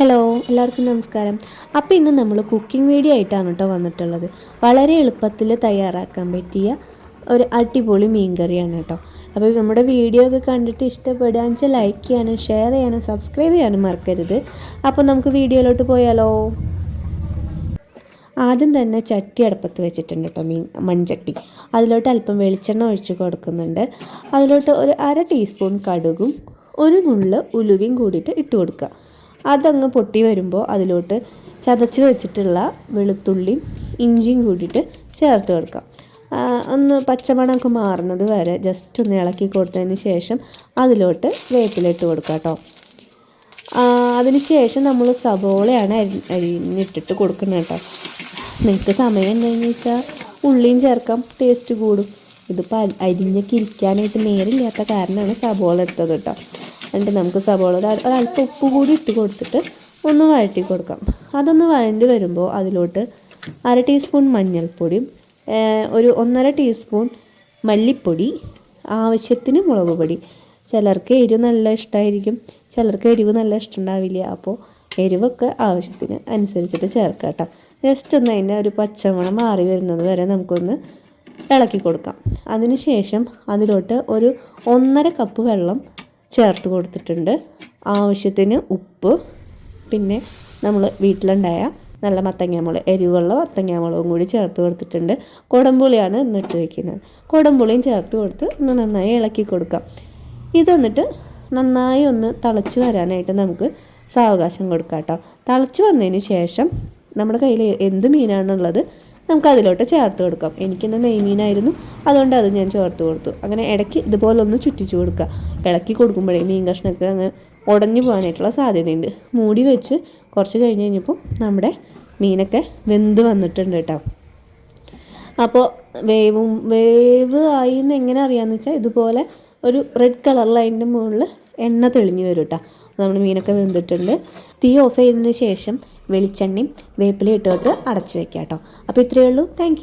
Hello എല്ലാവർക്കും നമസ്കാരം. അപ്പോൾ ഇന്ന് നമ്മൾ കുക്കിംഗ് വീഡിയോ ആയിട്ടാണ് കേട്ടോ വന്നിട്ടുള്ളത്. വളരെ എളുപ്പത്തിൽ തയ്യാറാക്കാൻ പറ്റിയ ഒരു അടിപൊളി മീൻ കറിയാണ് കേട്ടോ അപ്പോൾ നമ്മുടെ വീഡിയോ ഒക്കെ കണ്ടിട്ട് ഇഷ്ടപ്പെടുകയെന്ന് വെച്ചാൽ ലൈക്ക് ചെയ്യാനും ഷെയർ ചെയ്യാനും സബ്സ്ക്രൈബ് ചെയ്യാനും മറക്കരുത്. അപ്പോൾ നമുക്ക് വീഡിയോയിലോട്ട് പോയാലോ? ആദ്യം തന്നെ ചട്ടി അടുപ്പത്ത് വെച്ചിട്ടുണ്ട് കേട്ടോ മീൻ മൺചട്ടി. അതിലോട്ട് അല്പം വെളിച്ചെണ്ണ ഒഴിച്ച് കൊടുക്കുന്നുണ്ട്. അതിലോട്ട് ഒരു അര ടീസ്പൂൺ കടുകും ഒരു നുള്ള് ഉലുവയും കൂടിയിട്ട് ഇട്ട് കൊടുക്കുക. അതങ്ങ് പൊട്ടി വരുമ്പോൾ അതിലോട്ട് ചതച്ച് വെച്ചിട്ടുള്ള വെളുത്തുള്ളിയും ഇഞ്ചിയും കൂടിയിട്ട് ചേർത്ത് കൊടുക്കാം. ഒന്ന് പച്ചമണമൊക്കെ മാറുന്നത് വരെ ജസ്റ്റ് ഒന്ന് ഇളക്കി കൊടുത്തതിന് ശേഷം അതിലോട്ട് വേപ്പിലിട്ട് കൊടുക്കാം കേട്ടോ. അതിനുശേഷം നമ്മൾ സബോളയാണ് അരി അരിഞ്ഞിട്ടിട്ട് കൊടുക്കുന്നത് കേട്ടോ. നിങ്ങൾക്ക് സമയം എന്താണെന്ന് വെച്ചാൽ ഉള്ളിയും ചേർക്കാം ടേസ്റ്റ് കൂടും. ഇതിപ്പോൾ അരിഞ്ഞൊക്കെ ഇരിക്കാനായിട്ട് നേരില്ലാത്ത കാരണമാണ് സബോള എടുത്തത് കേട്ടോ. എന്നിട്ട് നമുക്ക് സവോള ഒരല്പം ഉപ്പ് കൂടി ഇട്ട് കൊടുത്തിട്ട് ഒന്ന് വഴറ്റി കൊടുക്കാം. അതൊന്ന് വഴണ്ടി വരുമ്പോൾ അതിലോട്ട് അര ടീസ്പൂൺ മഞ്ഞൾപ്പൊടിയും ഒരു ഒന്നര ടീസ്പൂൺ മല്ലിപ്പൊടി ആവശ്യത്തിന് മുളക് പൊടി. ചിലർക്ക് എരിവ് നല്ല ഇഷ്ടമായിരിക്കും ചിലർക്ക് എരിവ് നല്ല ഇഷ്ടമുണ്ടാവില്ല അപ്പോൾ എരിവൊക്കെ ആവശ്യത്തിന് അനുസരിച്ചിട്ട് ചേർക്കാം കേട്ടോ. ജസ്റ്റ് ഒന്ന് അതിന്റെ ഒരു പച്ചമണം മാറി വരുന്നത് വരെ നമുക്കൊന്ന് ഇളക്കി കൊടുക്കാം. അതിനുശേഷം അതിലോട്ട് ഒരു ഒന്നര കപ്പ് വെള്ളം ചേർത്ത് കൊടുത്തിട്ടുണ്ട്. ആവശ്യത്തിന് ഉപ്പ് പിന്നെ നമ്മൾ വീട്ടിലുണ്ടായ നല്ല മത്തങ്ങാമുളക് എരിവുള്ള മത്തങ്ങാമുളകും കൂടി ചേർത്ത് കൊടുത്തിട്ടുണ്ട്. കുടംപുളിയാണ് ഇന്നിട്ട് വയ്ക്കുന്നത് കുടംപുളിയും ചേർത്ത് കൊടുത്ത് ഒന്ന് നന്നായി ഇളക്കി കൊടുക്കാം. ഇതൊന്നിട്ട് നന്നായി ഒന്ന് തിളച്ച് വരാനായിട്ട് നമുക്ക് സാവകാശം കൊടുക്കാം കേട്ടോ. തിളച്ച് വന്നതിന് ശേഷം നമ്മുടെ കയ്യിൽ എന്ത് മീനാണുള്ളത് നമുക്ക് അതിലോട്ട് ചേർത്ത് കൊടുക്കാം. എനിക്കിന്ന് നെയ്മീനായിരുന്നു അതുകൊണ്ട് അത് ഞാൻ ചേർത്ത് കൊടുത്തു. അങ്ങനെ ഇടയ്ക്ക് ഇതുപോലെ ഒന്ന് ചുറ്റിച്ചു കൊടുക്കുക. ഇളക്കി കൊടുക്കുമ്പോഴേ മീൻ കഷ്ണമൊക്കെ അങ്ങ് ഉടഞ്ഞു പോകാനായിട്ടുള്ള സാധ്യതയുണ്ട്. മൂടി വെച്ച് കുറച്ച് കഴിഞ്ഞ് കഴിഞ്ഞപ്പോൾ നമ്മുടെ മീനൊക്കെ വെന്ത് വന്നിട്ടുണ്ട് കേട്ടോ. അപ്പോൾ വേവും വേവ് ആയി എന്ന് എങ്ങനെ അറിയാമെന്ന് വെച്ചാൽ ഇതുപോലെ ഒരു റെഡ് കളർ ലൈനിന്റെ മുകളിൽ എണ്ണ തെളിഞ്ഞു വരും കേട്ടോ നമ്മൾ മീനൊക്കെ വെന്തിട്ടുണ്ട്. തീ ഓഫ് ചെയ്തതിന് ശേഷം വെളിച്ചെണ്ണയും വേപ്പിലയും ഇട്ടോട്ട് അടച്ചു വെക്കാം കേട്ടോ അപ്പോൾ ഇത്രയേ ഉള്ളൂ. താങ്ക്